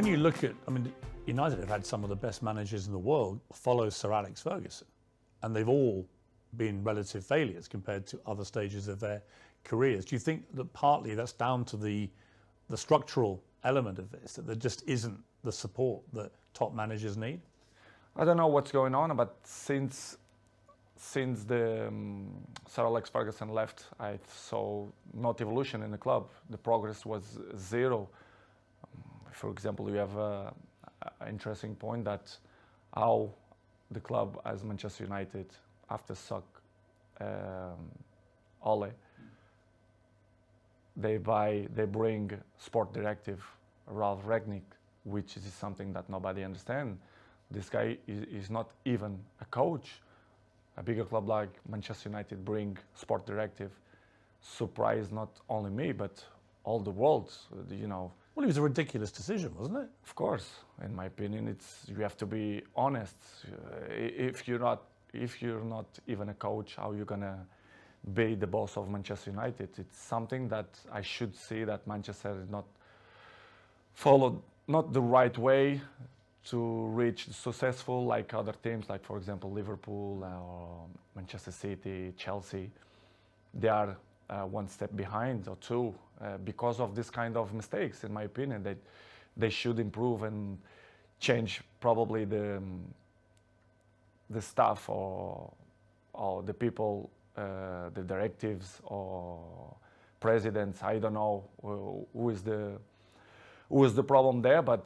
when you look at, I mean, United have had some of the best managers in the world follow Sir Alex Ferguson, and they've all been relative failures compared to other stages of their careers. Do you think that partly that's down to the the structural element of this that there just isn't the support that top managers need? I don't know what's going on, but since since the um, Sir Alex Ferguson left, I saw not evolution in the club. The progress was zero. For example, you have an interesting point that how the club as Manchester United after suck um, Ole, they buy, they bring sport directive Ralf Rangnick, which is something that nobody understands. This guy is, is, not even a coach. A bigger club like Manchester United bring sport directive, surprise not only me but all the world. You know. Well, it was a ridiculous decision, wasn't it? Of course, in my opinion, it's you have to be honest. If you're not if you're not even a coach, how you gonna be the boss of Manchester United? It's something that I should see that Manchester is not followed not the right way to reach successful like other teams, like for example Liverpool uh, or Manchester City, Chelsea. They are uh, one step behind or two uh, because of this kind of mistakes. In my opinion, they they should improve and change probably the um, the staff or or the people, uh, the directives or presidents. I don't know who is the who is the problem there, but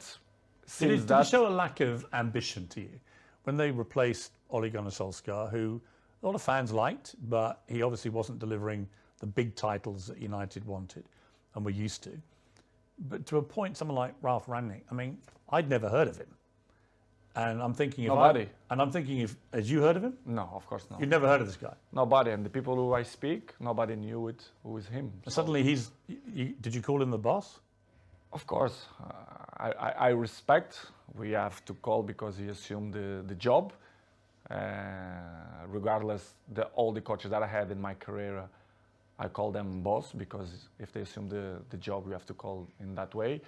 did it, did it show a lack of ambition to you when they replaced Ole Gunnar Solskjaer, who a lot of fans liked, but he obviously wasn't delivering the big titles that United wanted and were used to. But to a point, someone like Ralph Rangnick, I mean, I'd never heard of him. And I'm thinking, if nobody. I, and I'm thinking, if had you heard of him? No, of course not. You've never heard of this guy? Nobody, and the people who I speak, nobody knew it. Who is him? So. Suddenly, he's. You, did you call him the boss? Of course, uh, I, I, I, respect. We have to call because he assumed the, the job. Uh, regardless, the, all the coaches that I had in my career, I call them boss because if they assume the, the job, we have to call in that way.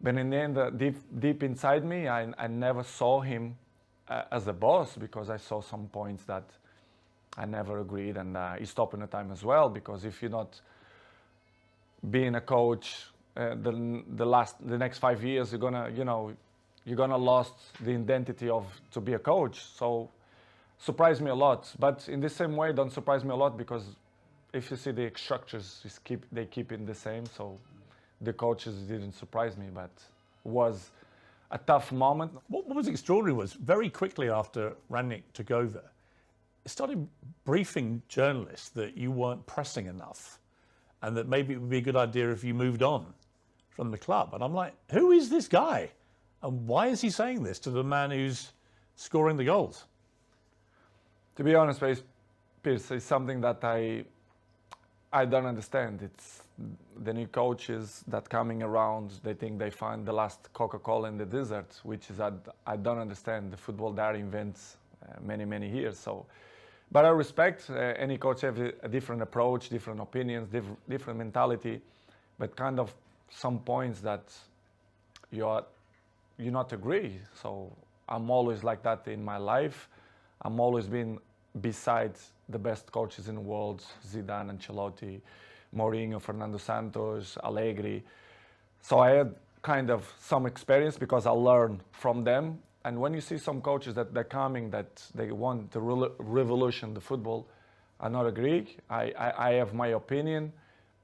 But in the end, uh, deep, deep inside me, I, I never saw him uh, as a boss because I saw some points that I never agreed, and uh, he stopped in the time as well. Because if you're not being a coach, uh, the the last the next five years, you're gonna you know you're gonna lost the identity of to be a coach. So surprised me a lot. But in the same way, don't surprise me a lot because if you see the structures, keep they keep it the same. So the coaches didn't surprise me, but was a tough moment. What, was extraordinary was very quickly after Rangnick took over, started briefing journalists that you weren't pressing enough and that maybe it would be a good idea if you moved on from the club. And I'm like, who is this guy? And why is he saying this to the man who's scoring the goals? To be honest, Piers, it's something that I I don't understand. It's the new coaches that coming around. They think they find the last Coca-Cola in the desert, which is I, I don't understand. The football there invents uh, many many years. So, but I respect uh, any coach have a different approach, different opinions, diff- different mentality, but kind of some points that you are you not agree. So I'm always like that in my life. I'm always been besides the best coaches in the world, Zidane, Ancelotti, Mourinho, Fernando Santos, Allegri. So I had kind of some experience because I learned from them. And when you see some coaches that they're coming, that they want to re- revolution the football, I not agree. I, I, I, have my opinion.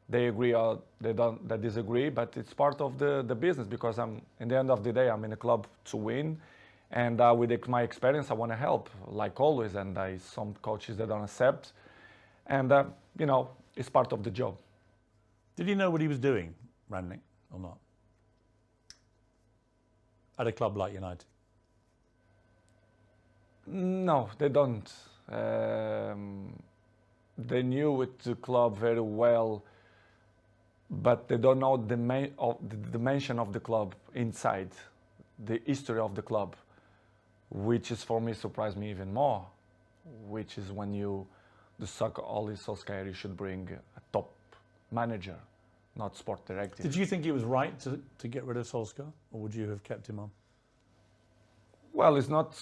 They agree or they don't. They disagree. But it's part of the, the business because I'm. In the end of the day, I'm in a club to win and uh, with my experience, I want to help, like always. And I some coaches that don't accept, and uh, you know, it's part of the job. Did he know what he was doing, Rangnick, or not? At a club like United. No, they don't. Um, they knew with the club very well, but they don't know the, main, of the dimension of the club inside, the history of the club which is for me surprised me even more, which is when you, the soccer Ole Solskjaer, you should bring a top manager, not sport director. Did you think it was right to, to get rid of Solskjaer, or would you have kept him on? Well, it's not.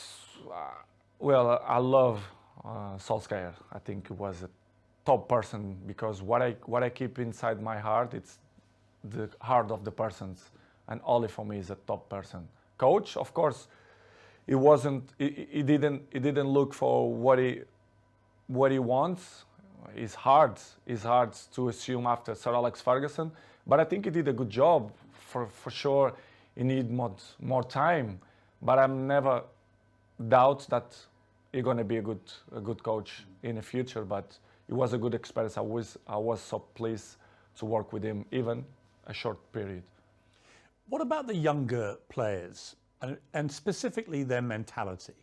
Uh, well, I love uh, Solskjaer. I think he was a top person because what I what I keep inside my heart, it's the heart of the persons, and Oli for me is a top person. Coach, of course, he wasn't. He, didn't. He didn't look for what he what he wants. It's hard. It's hard to assume after Sir Alex Ferguson, but I think he did a good job. For for sure, he need more more time, but I'm never doubt that he's going to be a good a good coach in the future. But it was a good experience. I was I was so pleased to work with him, even a short period. What about the younger players, and, and specifically their mentality?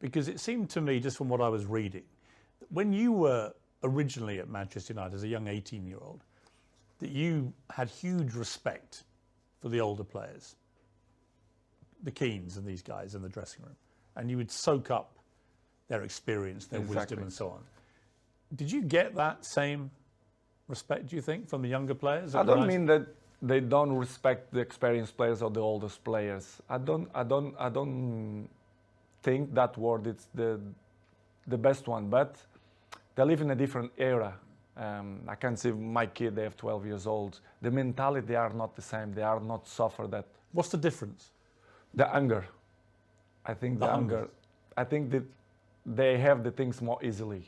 Because it seemed to me, just from what I was reading, that when you were originally at Manchester United as a young 18 year old, that you had huge respect for the older players, the Keens and these guys in the dressing room, and you would soak up their experience, their wisdom, and so on. Did you get that same respect, do you think, from the younger players? I don't mean that they don't respect the experienced players or the oldest players. I don't. I don't. I don't think that word is the the best one. But they live in a different era. Um, I can see my kid. They have 12 years old. The mentality they are not the same. They are not suffer that What's the difference? the anger. I think The the, hunger. anger. I think that they have the things more easily.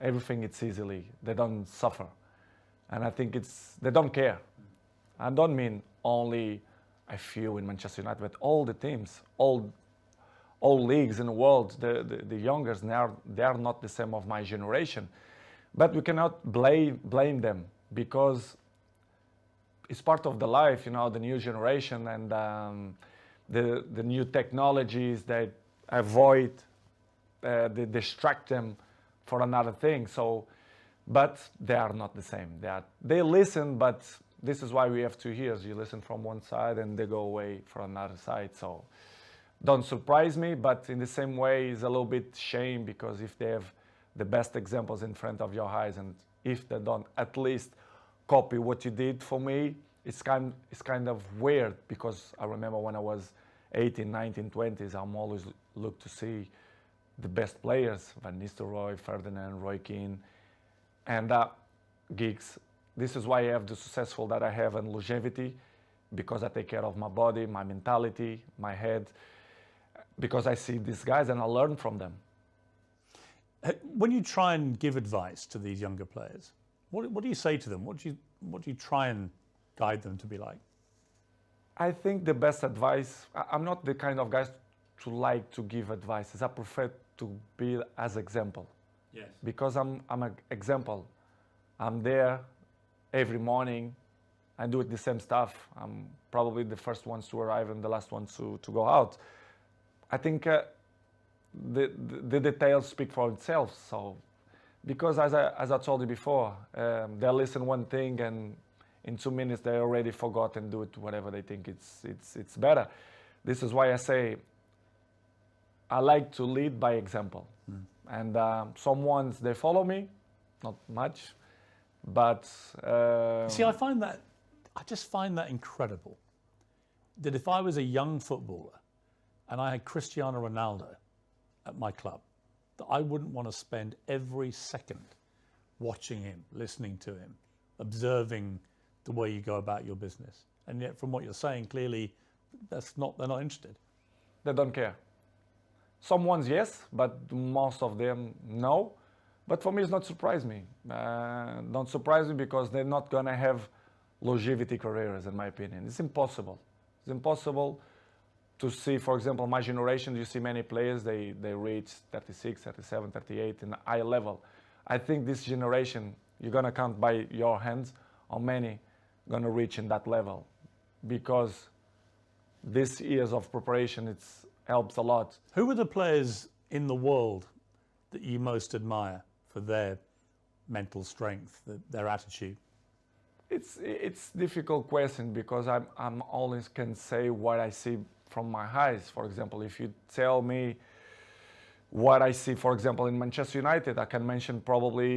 Everything it's easily. They don't suffer, and I think it's they don't care. I don't mean only a few in Manchester United, but all the teams, all all leagues in the world. The the, the youngers they are they are not the same of my generation, but we cannot blame blame them because it's part of the life, you know, the new generation and um, the the new technologies that avoid, uh, they distract them for another thing. So, but they are not the same. They are they listen, but this is why we have two ears. You listen from one side and they go away from another side. So, don't surprise me, but in the same way, it's a little bit shame because if they have the best examples in front of your eyes and if they don't at least copy what you did for me, it's kind, it's kind of weird because I remember when I was 18, 19, 20s, I'm always look to see the best players, Van Nistelrooy, Ferdinand, Roy Keane, and uh, gigs. This is why I have the successful that I have and longevity, because I take care of my body, my mentality, my head, because I see these guys and I learn from them. When you try and give advice to these younger players, what, what do you say to them? What do you what do you try and guide them to be like? I think the best advice, I'm not the kind of guy to like to give advices. I prefer to be as example Yes. because I'm, I'm an example. I'm there every morning. I do it the same stuff. I'm probably the first ones to arrive and the last ones to, to go out. I think uh, the, the, the details speak for itself. So, because as I, as I told you before, um, they listen one thing and in two minutes they already forgot and do it whatever they think it's, it's, it's better. This is why I say I like to lead by example. And um, some ones they follow me, not much, but uh, See, I find that I just find that incredible. That if I was a young footballer and I had Cristiano Ronaldo at my club, that I wouldn't want to spend every second watching him, listening to him, observing the way you go about your business. And yet, from what you're saying, clearly, that's not they're not interested. they don't care. Some ones yes, but most of them no. But for me, it's not surprise me. Uh, don't surprise me because they're not gonna have longevity careers, in my opinion. It's impossible. It's impossible to see, for example, my generation. You see many players they they reach 36, 37, 38 in high level. I think this generation you're gonna count by your hands how many gonna reach in that level, because this years of preparation it helps a lot. Who are the players in the world that you most admire for their mental strength, their attitude? It's it's difficult question because I'm I'm always can say what I see from my eyes. For example, if you tell me what I see, for example, in Manchester United, I can mention probably